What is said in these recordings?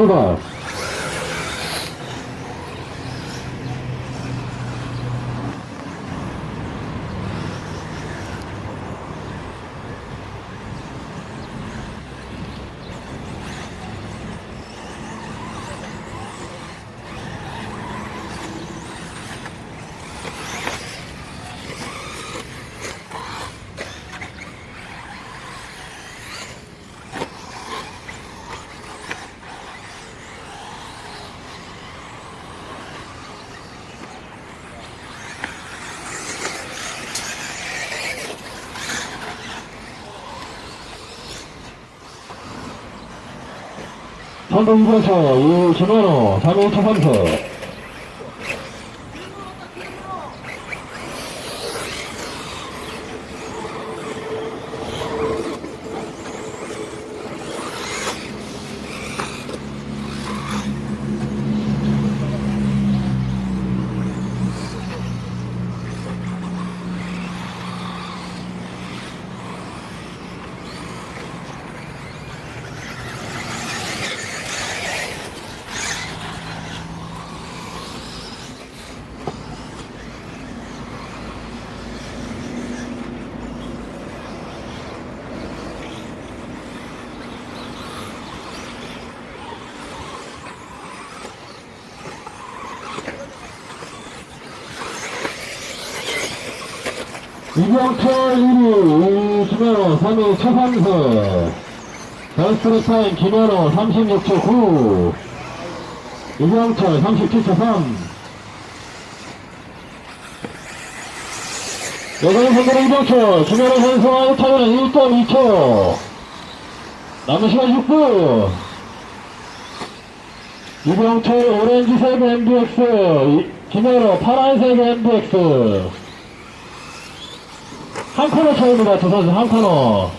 출발. 선동 2번차 김현호 3위 차선서 이병철 1위 김현호 3위 차선서 베스트 타임 김현호 36초 9 이병철 37초 3 여자의 선수는 이병철 김현호 선수와의 타임은 1.2초. 남은 시간 6분. 이병철 오렌지색 MBX 이- 김현호 파란색 MBX 한 코너 차입니다. 두 선수 한 코너.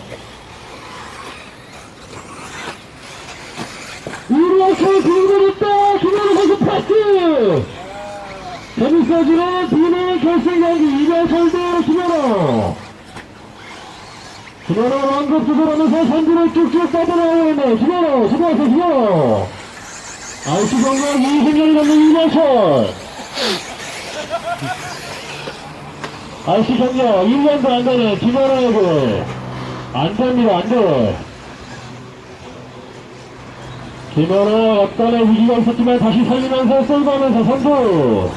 이렇게 빙고했다 김현우 선수 패스! 재밌어지는 비밀 결승 경기 이병철 대 김현우. 김현우 완급 주도하면서 선두를 쭉쭉 뻗어나가고 있네. 김현우, 수고하세요, 김현우. 아이스 경력 20년이 넘는 이병철. 아이씨 경력 1년도 안 되는 김현아에게 안 됩니다 안 돼. 김현아 약간의 위기가 있었지만 다시 살리면서 쏠가면서 선두.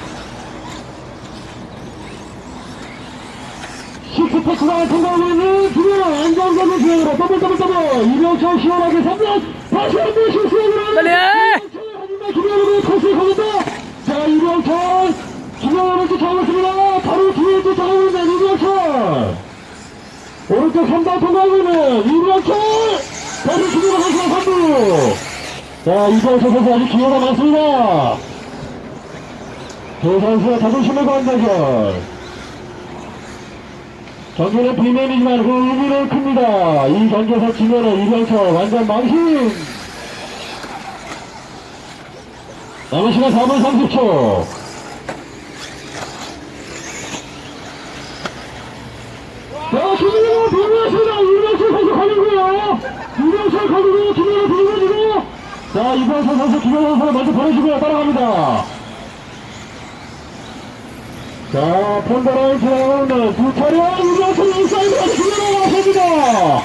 식스패스가 통과하고 있는 김현아 안정적인 수행으로 더블 더블 더블. 이병철 시원하게 3번 다시 한번 실수행으로 빨리 김현아는 코스에 걸린다 자 이병철. 김현아를 쫓아가고 있습니다 있는 이병철 오른쪽 3번 통과하고 있는 이병철 다시 김현아 선수가 선두 자 이병철 선수 아직 기회가 많습니다 두 선수의 자존심을 건 대결 경기는 비밀이지만 그 의미는 큽니다. 이 경기에서 지면은 이병철 완전 망신! 남은 시간 4분 30초. 비밀했습니다. 이병철 선수 이병철 선수, 김민호 선수 먼저 보내주고요. 따라갑니다. 자, 폰더라인 지나가는 두 차례 이병철 인사이드가 김민호 나섭니다.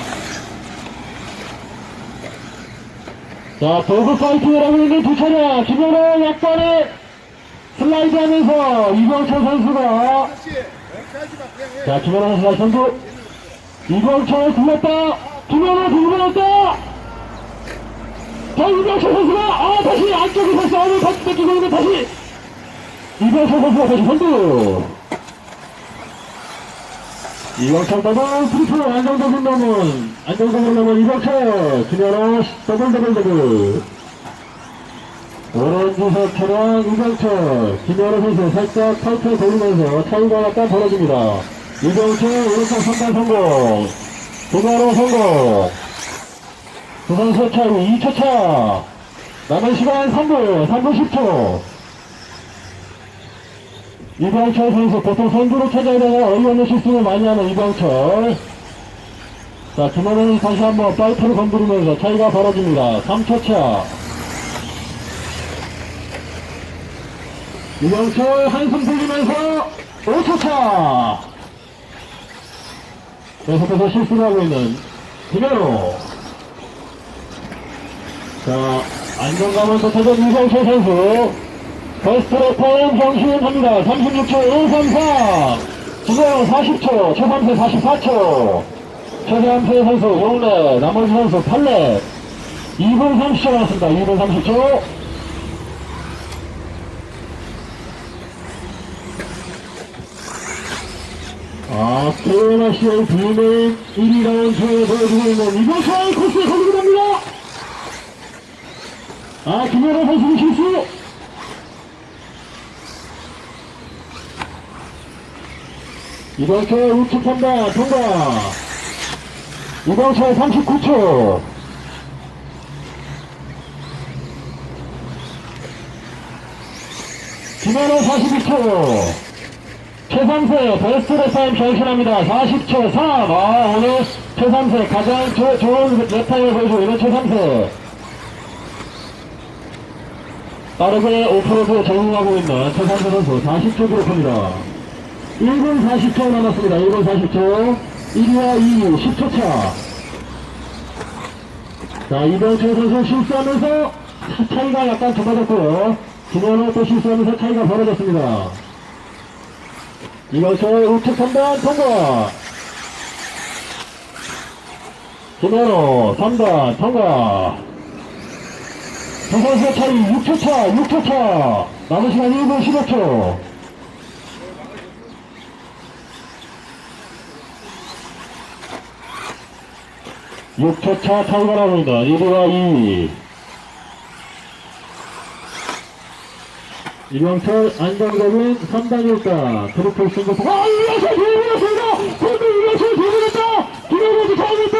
자, 도구 파이팅을 하고 있는 두 차례 김민호 약간의 슬라이드 하면서 이병철 선수가 자, 김현아 선수 다시 선수. 이병철 불렀다. 김현아 불렀다. 자, 이병철 선수가, 아, 다시 안쪽에서 싸움을 다시 뺏기고 있는 다시. 이병철 선수가 다시 선수. 이병철 더블 트리플 안정적인 넘은, 안정적인 넘은 이병철. 김현아 더블 더블 더블. 오렌지색 차량 이병철, 김현우 선수 살짝 탈퇴 돌리면서 차이가 약간 벌어집니다. 이병철 오른쪽 선발 성공, 김현우 성공, 두 선수 차이 2초 차, 남은 시간 3분, 3분 10초. 이병철 선수 보통 선두로 찾아다가 어이없는 실수를 많이 하는 이병철. 자, 김현우 다시 한번 파이터를 건드리면서 차이가 벌어집니다. 3초 차. 이병철 한숨 돌리면서 5초차. 계속해서 실수를 하고 있는 김현우 자 안정감을 쏟아준 이병철 선수. 베스트로 타임 경신합니다 36초 133 지금 40초 최삼세 44초. 최삼세 선수 6렙 나머지 선수 8렙 2분 30초 남았습니다. 2분 30초 아, 코로나 시의 비는 1위라운 조에 보여주고 있는 이번철 코스에 걸리고 갑니다. 아, 김연아 선수 실수. 이번철 우측 판다, 통과. 이번철 39초. 김연아 42초. 최상세 베스트 랩타임 결신합니다. 40초 3. 아, 오늘 최상세 가장 조- 좋은 랩타임을 보여주고 있는 최상세. 빠르게 오프로드 적응하고 있는 최상세 선수 40초 기록합니다. 1분 40초 남았습니다. 1분 40초. 1위와 2위 10초 차. 자, 이병철 선수 실수하면서 차- 차이가 약간 좁아졌고요. 김현우 또 실수하면서 차이가 벌어졌습니다. 이병철 우측 판단 통과. 김현우 3단 통과. 두 선수의 차이 6초 차, 6초 차. 남은 시간 1분 15초. 육초차 차이가 나옵니다. 1위와 2위. 이병철 안정적인 3단 1단 트리플 싱글 아 이병철 대문했습니다 근데 이병철 대문했다 김현우도 잘했다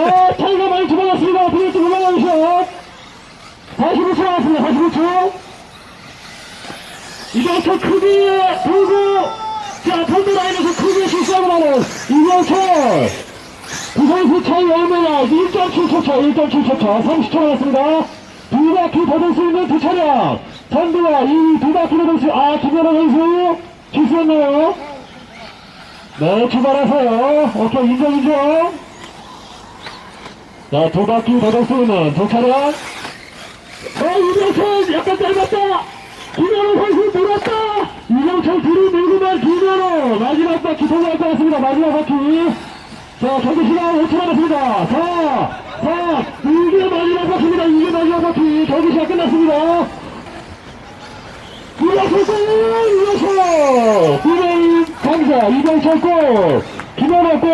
아 차이가 많이 좁아졌습니다. 비닐트 올라가주셔 45초 남았습니다. 45초. 이병철 크게 돌고! 자 펀드 라인에서 크게 실수하고 나는 이병철 두 선수 차이 얼마나? 1.7초 차 1.7초 차 30초 남았습니다. 두 바퀴 더돌 수 있는 두 차량 선두와 이두 바퀴를 돌수 아 김연아 선수? 실수했네요? 네 출발하세요. 오케이 인정 인정. 자 두 바퀴 더돌 수 있는 두 차량 어 이병철 약간 짧았다. 김연아 선수 몰았다. 이병철 뒤로 밀고만 김연아 마지막 바퀴 통과할 것 같습니다. 마지막 바퀴. 자, 경기 시간 5초 남았습니다. 자, 자, 이게 마지막 바퀴입니다. 이게 마지막 바퀴. 경기 시간 끝났습니다. 골! 이병철! 이병 감사, 이병철 골! 김연아 골!